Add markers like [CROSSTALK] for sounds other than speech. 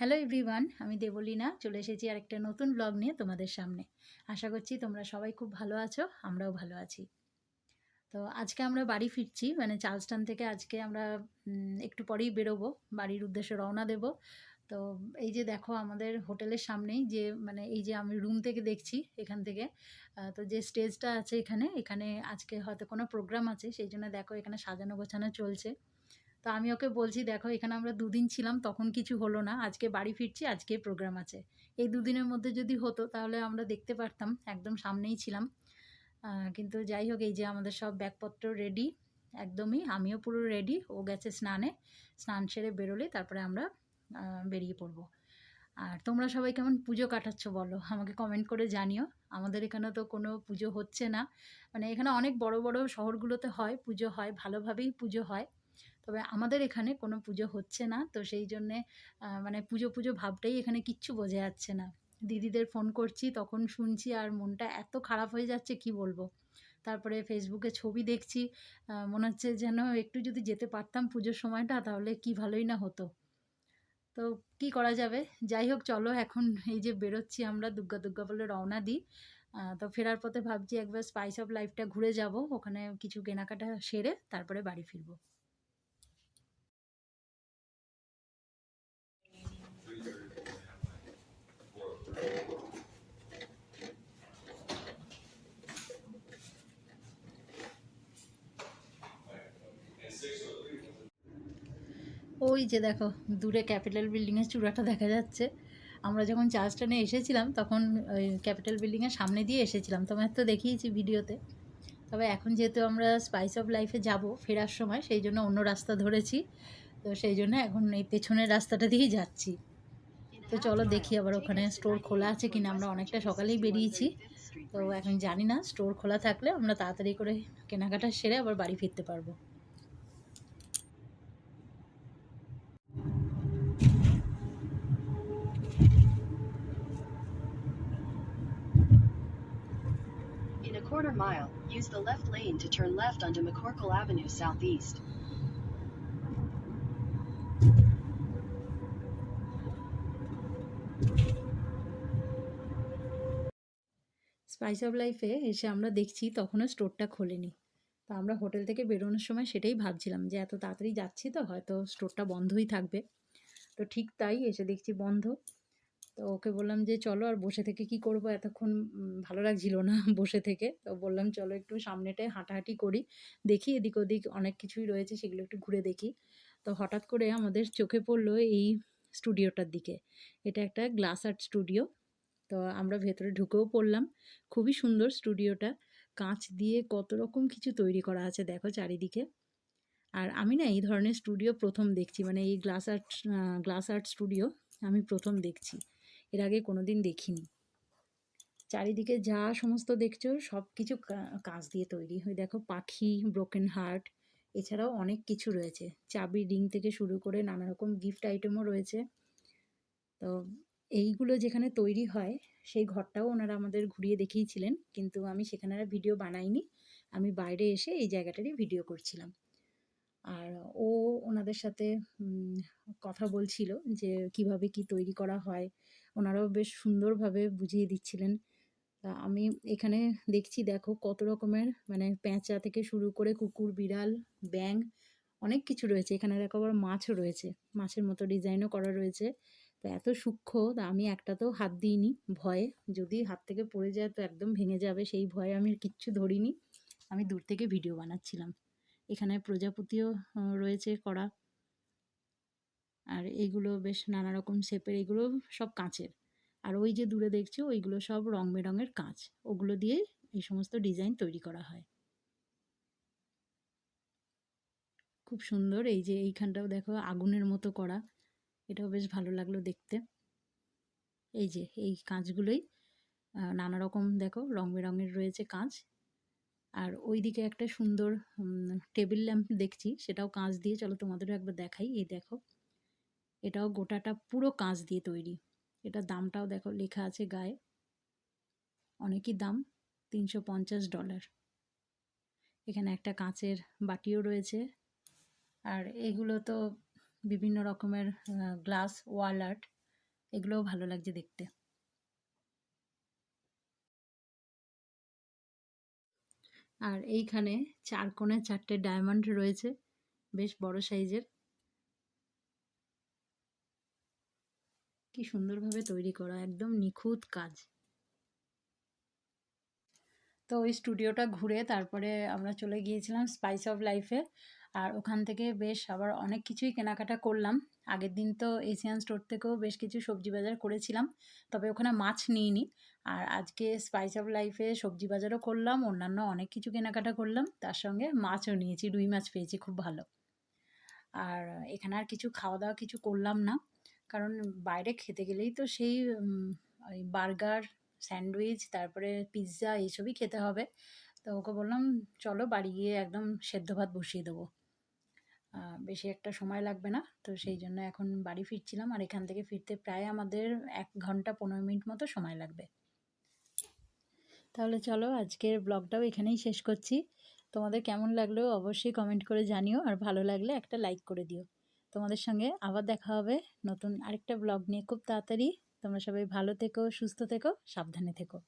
Hello everyone আমি দেবলীনা, চলে এসেছি আরেকটা নতুন ব্লগ নিয়ে তোমাদের সামনে। আশা করছি তোমরা সবাই খুব ভালো আছো, আমরাও ভালো আছি। তো আজকে আমরা বাড়ি ফিরছি মানে চার্লস্টান থেকে আজকে আমরা একটু পরেই বেরোবো, বাড়ির উদ্দেশ্যে রওনা দেব। তো এই যে দেখো আমাদের হোটেলের সামনেই যে মানে এই যে আমি রুম থেকে দেখছি এখান থেকে তো যে স্টেজটা আছে এখানে এখানে আজকে হয়তো কোনো প্রোগ্রাম আছে, সেই জন্য দেখো এখানে সাজানো গোছানো চলছে। তো আমি ওকে বলছি, দেখো, এখানে আমরা দুদিন ছিলাম, তখন কিছু হলো না। আজকে বাড়ি ফিরছি আজকে প্রোগ্রাম আছে। এই দুদিনের মধ্যে যদি হতো, তাহলে আমরা দেখতে পারতাম, একদম সামনেই ছিলাম। কিন্তু যাই হোক, এই যে আমাদের সব ব্যাগপত্র রেডি একদমই, আমিও পুরো রেডি ও গেছে স্নানে। স্নান সেরে বেরোলে তারপরে আমরা বেরিয়ে পড়ব। আর তোমরা সবাই কেমন পুজো কাটাচ্ছ বলো? আমাকে কমেন্ট করে জানিও। আমাদের এখানে তো কোনো পুজো হচ্ছে না। মানে এখানে অনেক বড় বড় শহরগুলোতে হয়, পুজো হয়, ভালোভাবেই পুজো হয়। তবে আমাদের এখানে কোনো পুজো হচ্ছে না। তো সেই জন্যে মানে পুজো পুজো ভাবটাই এখানে কিচ্ছু বোঝা যাচ্ছে না। দিদিদের ফোন করছি, তখন শুনছি আর মনটা এত খারাপ হয়ে যাচ্ছে, কি বলব? তারপরে ফেসবুকে ছবি দেখছি মনে হচ্ছে যেন একটু যদি যেতে পারতাম পুজোর সময়টা, তাহলে কি ভালোই না হতো। তো কি করা যাবে? যাই হোক, চলো এখন এই যে বেরোচ্ছি আমরা, দুর্গা দুর্গা বলে রওনা দিই। তো ফেরার পথে ভাবছি একবার স্পাইস অফ লাইফটা ঘুরে যাব, ওখানে কিছু কেনাকাটা সেরে তারপরে বাড়ি ফিরবো। ওই যে দেখো, দূরে ক্যাপিটাল বিল্ডিংয়ের চূড়াটা দেখা যাচ্ছে। আমরা যখন চার্জটানে এসেছিলাম, তখন ওই ক্যাপিটাল বিল্ডিংয়ের সামনে দিয়ে এসেছিলাম। তোমার তো দেখিয়েছি ভিডিওতে। তবে এখন যেহেতু আমরা স্পাইস অফ লাইফে যাব ফেরার সময়, সেই জন্য অন্য রাস্তা ধরেছি। তো সেই জন্য এখন এই পেছনের রাস্তাটা দিয়েই যাচ্ছি। তো চলো দেখি আবার ওখানে স্টোর খোলা আছে কিনা। আমরা অনেকটা সকালেই বেরিয়েছি। তো এখন জানি না স্টোর খোলা থাকলে আমরা তাড়াতাড়ি করে কেনাকাটা সেরে আবার বাড়ি ফিরতে পারব। Quarter mile, use the left lane to turn left onto McCorkle Avenue Southeast. Spice of লাইফে এসে আমরা দেখছি তখনও স্টোরটা খোলেনি। তো আমরা হোটেল থেকে বেরোনোর সময় সেটাই ভাবছিলাম যে এত তাড়াতাড়ি যাচ্ছি তো, হয়তো স্টোরটা বন্ধই থাকবে। তো ঠিক তাই এসে দেখছি বন্ধ। তো ওকে বললাম যে, চলো আর বসে থেকে কি করব? এতক্ষণ ভালো লাগছিল না [LAUGHS] বসে থেকে। তো বললাম, চলো একটু সামনেটায় হাঁটাহাঁটি করি, দেখি এদিক ওদিক অনেক কিছুই রয়েছে, সেগুলো একটু ঘুরে দেখি। তো হঠাৎ করে আমাদের চোখে পড়ল এই স্টুডিওটার দিকে। এটা একটা গ্লাস আর্ট স্টুডিও। তো আমরা ভেতরে ঢুকেও পড়লাম। খুবই সুন্দর স্টুডিওটা। কাঁচ দিয়ে কত রকম কিছু তৈরি করা আছে দেখো চারিদিকে। আর আমি না এই ধরনের স্টুডিও প্রথম দেখছি মানে এই glass art glass art studio আমি প্রথম দেখছি। এর আগে কোনো দিন দেখিনি। চারিদিকে যা সমস্ত দেখছ সব কিছু কাঁচ দিয়ে তৈরি। ওই দেখো পাখি ব্রোকেন হার্ট এছাড়াও অনেক কিছু রয়েছে। চাবি রিং থেকে শুরু করে নানা রকম গিফট আইটেমও রয়েছে। তো এইগুলো যেখানে তৈরি হয়, সেই ঘরটাও ওনারা আমাদের ঘুরিয়ে দেখিয়েছিলেন। কিন্তু আমি সেখানে আর ভিডিও বানাইনি। আমি বাইরে এসে এই জায়গাটারই ভিডিও করছিলাম। আর ও ওনাদের সাথে কথা বলছিল যে কীভাবে কি তৈরি করা হয়। ওনারাও বেশ সুন্দরভাবে বুঝিয়ে দিচ্ছিলেন। তা আমি এখানে দেখছি, দেখো কত রকমের মানে পেঁচা থেকে শুরু করে কুকুর, বিড়াল ব্যাং অনেক কিছু রয়েছে। এখানে দেখো আবার মাছও রয়েছে। মাছের মতো ডিজাইনও করা রয়েছে। তো এত সূক্ষ্ম, তা আমি একটাতেও হাত দিইনি ভয়ে। যদি হাত থেকে পড়ে যায় তো একদম ভেঙে যাবে, সেই ভয়ে আমি কিচ্ছু ধরিনি। আমি দূর থেকে ভিডিও বানাচ্ছিলাম। এখানে প্রজাপতিও রয়েছে করা আর এইগুলো বেশ নানা রকম শেপের, এগুলো সব কাঁচের। আর ওই যে দূরে দেখছ, ওইগুলো সব রং বেরঙের কাঁচ। ওগুলো দিয়ে এই সমস্ত ডিজাইন তৈরি করা হয়। খুব সুন্দর, এই যে এইখানটাও দেখো, আগুনের মতো করা এটাও বেশ ভালো লাগল দেখতে। এই যে, এই কাঁচগুলোই নানা রকম দেখো, রং বেরঙের রয়েছে কাঁচ। আর ওইদিকে একটা সুন্দর টেবিল ল্যাম্প দেখছি, সেটাও কাঁচ দিয়ে, চলো তোমাদেরও একবার দেখাই। এই দেখো, এটাও গোটাটা পুরো কাঁচ দিয়ে তৈরি। এটার দামটাও দেখো, লেখা আছে গায়ে। অনেকই দাম, তিনশো পঞ্চাশ ডলার এখানে একটা কাঁচের বাটিও রয়েছে। আর এগুলো তো বিভিন্ন রকমের গ্লাস ওয়াল আর্ট এগুলোও ভালো লাগছে দেখতে। আর এইখানে চার কোণে চারটে ডায়মন্ড রয়েছে, বেশ বড় সাইজের। কি সুন্দরভাবে তৈরি করা, একদম নিখুঁত কাজ। তো ওই স্টুডিওটা ঘুরে তারপরে আমরা চলে গিয়েছিলাম স্পাইস অফ লাইফে আর ওখান থেকে বেশ আবার অনেক কিছুই কেনাকাটা করলাম। আগের দিন তো এশিয়ান স্টোর থেকেও বেশ কিছু সবজি বাজার করেছিলাম, তবে ওখানে মাছ নিইনি। আর আজকে স্পাইস অফ লাইফে সবজি বাজারও করলাম, অন্যান্য অনেক কিছু কেনাকাটা করলাম, তার সঙ্গে মাছও নিয়েছি, রুই মাছ পেয়েছি খুব ভালো। আর এখানে আর কিছু খাওয়া দাওয়া কিছু করলাম না, কারণ বাইরে খেতে গেলেই তো সেই ওই বার্গার, স্যান্ডউইচ, তারপরে পিৎজা, এইসবই খেতে হবে। তো ওকে বললাম, চলো বাড়ি গিয়ে একদম সেদ্ধ ভাত বসিয়ে দেবো। বেশি একটা সময় লাগবে না। তো সেই জন্য এখন বাড়ি ফিরছিলাম আর এখান থেকে ফিরতে প্রায় আমাদের এক ঘণ্টা পনেরো মিনিট মতো সময় লাগবে। তাহলে চলো আজকের ব্লগটাও এখানেই শেষ করছি। তোমাদের কেমন লাগল অবশ্যই কমেন্ট করে জানিও আর ভালো লাগলে একটা লাইক করে দিও। তোমাদের সঙ্গে আবার দেখা হবে নতুন আরেকটা ব্লগ নিয়ে। খুব তাড়াতাড়ি তোমরা সবাই ভালো থেকো, সুস্থ থেকো, সাবধানে থেকো।